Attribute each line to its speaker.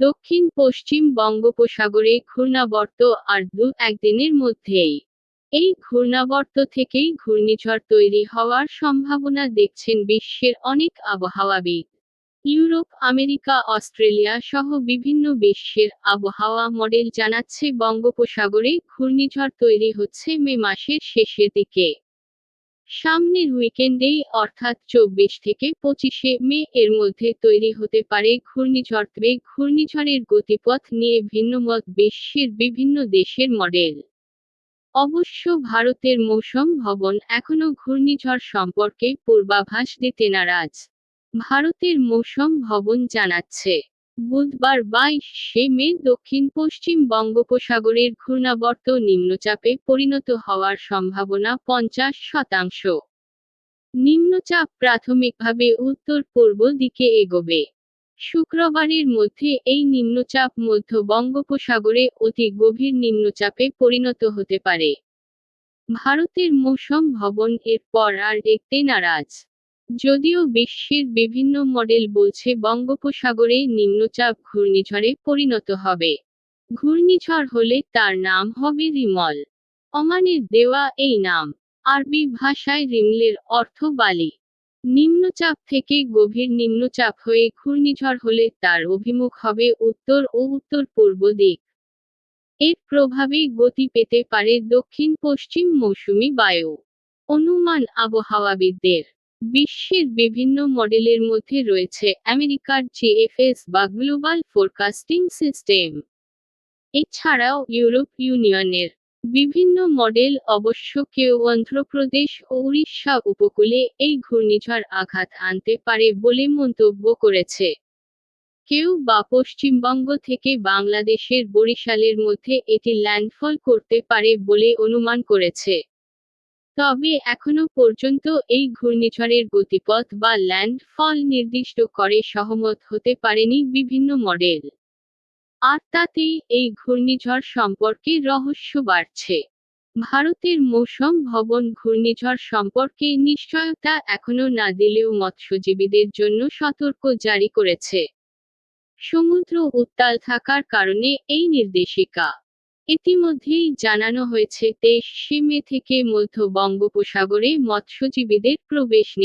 Speaker 1: দক্ষিণ, পশ্চিম বঙ্গোপসাগরে ঘূর্ণাবর্ত আর দু একদিনের মধ্যেই। এই ঘূর্ণাবর্ত থেকেই ঘূর্ণিঝড় তৈরি হওয়ার সম্ভাবনা দেখছেন বিশ্বের অনেক আবহাওয়াবিদ। ইউরোপ, আমেরিকা, অস্ট্রেলিয়া সহ বিভিন্ন বিশ্বের আবহাওয়া মডেল জানাচ্ছে বঙ্গোপসাগরে ঘূর্ণিঝড় তৈরি হচ্ছে মে মাসের শেষের দিকে। সামনের উইকেন্ডেই অর্থাৎ চব্বিশ থেকে পঁচিশে মে, এর মধ্যে তৈরি হতে পারে ঘূর্ণিঝড়। তবে ঘূর্ণিঝড়ের গতিপথ নিয়ে ভিন্নমত বিশ্বের বিভিন্ন দেশের মডেল অবশ্য ভারতের মৌসুম ভবন এখনও ঘূর্ণিঝড় সম্পর্কে পূর্বাভাস দিতে নারাজ। ভারতের মৌসুম ভবন জানাচ্ছে। বুধবার বাইশে মে দক্ষিণ পশ্চিম বঙ্গোপসাগরের ঘূর্ণাবর্ত নিম্নচাপে পরিণত হওয়ার সম্ভাবনা পঞ্চাশ শতাংশ। নিম্নচাপ প্রাথমিকভাবে উত্তর পূর্ব দিকে এগোবে। শুক্রবারের মধ্যে এই নিম্নচাপ মধ্য বঙ্গোপসাগরে অতি গভীর নিম্নচাপে পরিণত হতে পারে। ভারতের মৌসম ভবন এর পর আর দেখতে নারাজ। যদিও বিশ্বের বিভিন্ন মডেল বলছে বঙ্গোপসাগরে নিম্নচাপ ঘূর্ণিঝড়ে পরিণত হবে। ঘূর্ণিঝড় হলে তার নাম হবে রিমল। অমানের দেওয়া এই নাম, আরবি ভাষায় রিমলের অর্থ বালি। নিম্নচাপ থেকে গভীর নিম্নচাপ হয়ে ঘূর্ণিঝড় হলে তার অভিমুখ হবে উত্তর ও উত্তর পূর্ব দিক। এর প্রভাবে গতি পেতে পারে দক্ষিণ পশ্চিম মৌসুমি বায়ু। অনুমান আবহাওয়াবিদদের বিশ্বের বিভিন্ন মডেলের মধ্যে রয়েছে আমেরিকার জিএফএস বা গ্লোবাল ফোরকাস্টিং সিস্টেম। এছাড়াও ইউরোপ ইউনিয়নের বিভিন্ন মডেল অবশ্য কেউ অন্ধ্রপ্রদেশ ও উড়িষ্যা উপকূলে এই ঘূর্ণিঝড় আঘাত আনতে পারে বলে মন্তব্য করেছে। কেউ বা পশ্চিমবঙ্গ থেকে বাংলাদেশের বরিশালের মধ্যে এটি ল্যান্ডফল করতে পারে বলে অনুমান করেছে। তবে এখনও পর্যন্ত এই ঘূর্ণিঝড়ের গতিপথ বা ল্যান্ডফল নির্দিষ্ট করে সহমত হতে পারেনি বিভিন্ন মডেল। আর তাতেই এই ঘূর্ণিঝড় সম্পর্কে রহস্য বাড়ছে। ভারতের মৌসুম ভবন ঘূর্ণিঝড় সম্পর্কে নিশ্চয়তা এখনও না দিলেও মৎস্যজীবীদের জন্য সতর্ক জারি করেছে। সমুদ্র উত্তাল থাকার কারণে এই নির্দেশিকা ইতিমধ্যেই জানানো হয়েছে তেইশে মে থেকে মধ্য বঙ্গোপসাগরে মৎস্যজীবীদের প্রবেশ